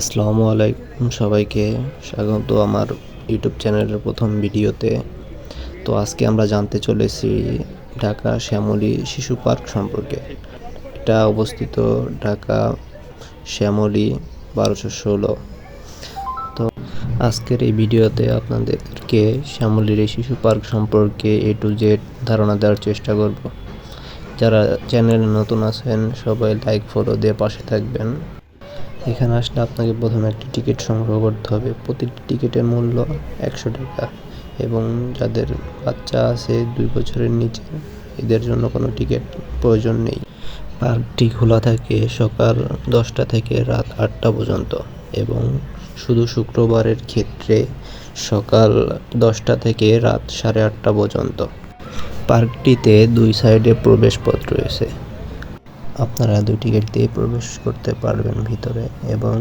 আসসালামু আলাইকুম সবাইকে। স্বাগত আমার ইউটিউব চ্যানেলের প্রথম ভিডিওতে। তো আজকে আমরা জানতে চলেছি ঢাকা শ্যামলী শিশু পার্ক সম্পর্কে। এটা অবস্থিত ঢাকা শ্যামলী বারোশো ষোলো। তো আজকের এই ভিডিওতে আপনাদেরকে শ্যামলীর এই শিশু পার্ক সম্পর্কে এ টু জেড ধারণা দেওয়ার চেষ্টা করব। যারা চ্যানেলে নতুন আছেন, সবাই লাইক ফলো দিয়ে পাশে থাকবেন। এখানে আসলে আপনাকে প্রথমে একটি টিকিট সংগ্রহ করতে হবে। প্রতিটি টিকিটের মূল্য একশো টাকা এবং যাদের বাচ্চা আছে দুই বছরের নিচে, এদের জন্য কোনো টিকিট প্রয়োজন নেই। পার্কটি খোলা থাকে সকাল দশটা থেকে রাত আটটা পর্যন্ত এবং শুধু শুক্রবারের ক্ষেত্রে সকাল দশটা থেকে রাত সাড়ে আটটা পর্যন্ত। পার্কটিতে দুই সাইডে প্রবেশপথ রয়েছে। আপনারা দুটি টিকিট দিয়ে প্রবেশ করতে পারবেন ভিতরে এবং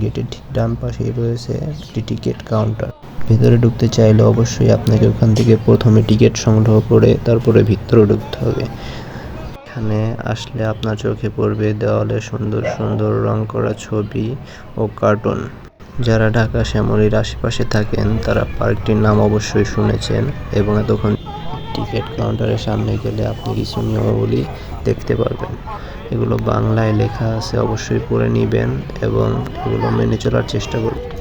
গেটের ঠিক ডান পাশেই রয়েছে একটি টিকিট কাউন্টার। ভিতরে ঢুকতে চাইলে অবশ্যই আপনাকে ওখান থেকে প্রথমে টিকিট সংগ্রহ করে তারপরে ভিতরে ঢুকতে হবে। এখানে আসলে আপনার চোখে পড়বে দেওয়ালে সুন্দর সুন্দর রং করা ছবি ও কার্টুন। যারা ঢাকা শ্যামলীর আশেপাশে থাকেন, তারা পার্কটির নাম অবশ্যই শুনেছেন এবং এতক্ষণ টিকিট কাউন্টারের সামনে গেলে আপনি কিছু নিয়মাবলী দেখতে পারবেন। এগুলো বাংলায় লেখা আছে, অবশ্যই পড়ে নেবেন এবং এগুলো মেনে চলার চেষ্টা করবেন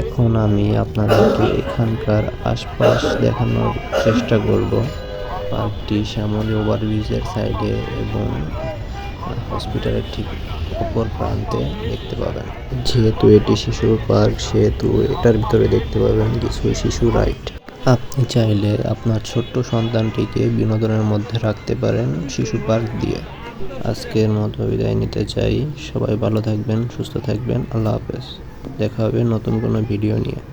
এখন আমি আপনাদেরকে এখানকার আশপাশ দেখানোর চেষ্টা করব। পার্কটি শ্যামলী ওভারব্রিজের সাইডে এবং হসপিটালের ঠিক অপর প্রান্তে দেখতে পাবেন। যেহেতু এটি শিশুর পার্ক, সেহেতু এটার ভিতরে দেখতে পাবেন কিছু শিশু রাইড। আপনি চাইলে আপনার ছোট্ট সন্তানটিকে বিনোদনের মধ্যে রাখতে পারেন শিশু পার্ক দিয়ে। আজকের মতো বিদায় নিতে চাই। সবাই ভালো থাকবেন, সুস্থ থাকবেন। আল্লাহ হাফেজ। দেখা হবে নতুন কোনো ভিডিও নিয়ে।